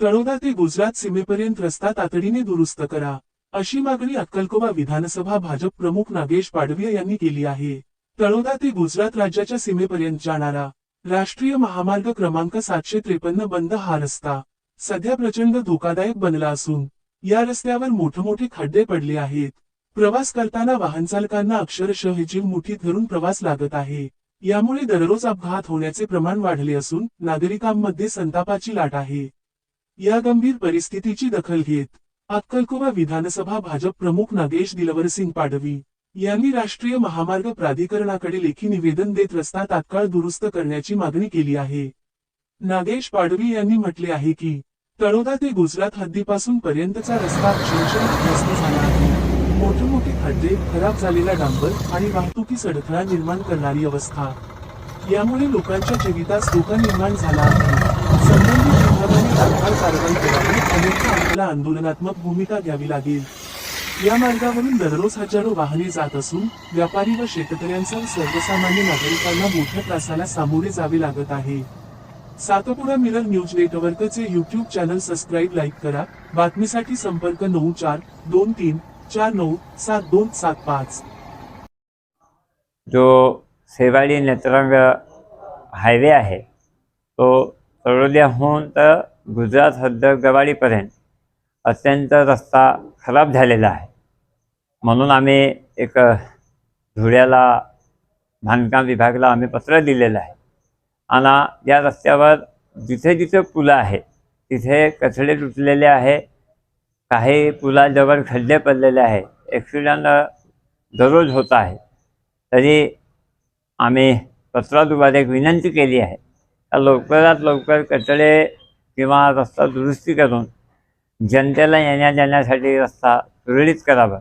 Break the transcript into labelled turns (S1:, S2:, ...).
S1: तळोदा ते गुजरात सीमेपर्यंत रस्ता तातडीने दुरुस्त करा अशी मागणी अक्कलकोवा विधानसभा भाजप प्रमुख नागेश पाडवी यांनी केली आहे. तळोदा ते गुजरात राज्याच्या सीमेपर्यंत जाणारा राष्ट्रीय महामार्ग क्रमांक सातशे त्रेपन्न बंद हा रस्ता सध्या प्रचंड धोकादायक बनला असून या रस्त्यावर मोठमोठे खड्डे पडले आहेत. प्रवास करताना वाहन चालकांना अक्षरशः जीव मुठीत धरून प्रवास लागत आहे. यामुळे दररोज अपघात होण्याचे प्रमाण वाढले असून नागरिकांमध्ये संतापाची लाट आहे. या गंभीर परिस्थितीची दखल घेत अक्कलकुवा विधानसभा भाजप प्रमुख नागेश दिलवरसिंग पाडवी यांनी राष्ट्रीय महामार्ग प्राधिकरणाकडे लेखी निवेदन देत रस्ता तात्काळ दुरुस्त करण्याची मागणी केली आहे. नागेश पाडवी यांनी म्हटले आहे की तळोदा ते गुजरात हद्दीपासून पर्यंतचा रस्ता अक्षरशः झाला आहे. मोठे मोठे खड्डे खराब झालेला डांबर आणि वाहतुकीस अडथळा निर्माण करणारी अवस्था. यामुळे लोकांच्या जीवितास धोका निर्माण झाला आहे. संबंधित विभागाने तात्काळ कारवाई करावी अन्यथा आपल्याला आंदोलनात्मक भूमिका घ्यावी लागेल. या मार्गावरून दररोज हजारो वाहने जात असून व्यापारी व शेतकऱ्यांसह सर्वसामान्य नागरिकांना मोठ्या त्रासाला सामोरे जावे लागत आहे. सातपुडा मिरर न्यूज नेटवर्कचे युट्यूब चॅनल सबस्क्राईब लाईक करा. बातमीसाठी संपर्क नऊ चार दोन तीन चार नऊ सात दोन सात पाच.
S2: जो सेवाळी नेत्रांग हायवे आहे तो तळोद्याहून तर गुजरात हद्द गवाडीपर्यंत अत्यंत रस्ता खराब झालेला आहे. म्हणून आम्ही एक धुळ्याला बांधकाम विभागाला आम्ही पत्र दिलेलं आहे. आणि या रस्त्यावर जिथे जिथे पुलं आहे तिथे कचडे तुटलेले आहे काही पुलाजवळ खड्डे पडलेले आहे ॲक्सिडेंट दररोज होत आहे. तरी आम्ही पत्राद्वारे एक विनंती केली आहे लवकरात लवकर कचडे किंवा रस्ता दुरुस्ती करून जनतेला येण्या जाण्यासाठी रस्ता सुरळीत करावा.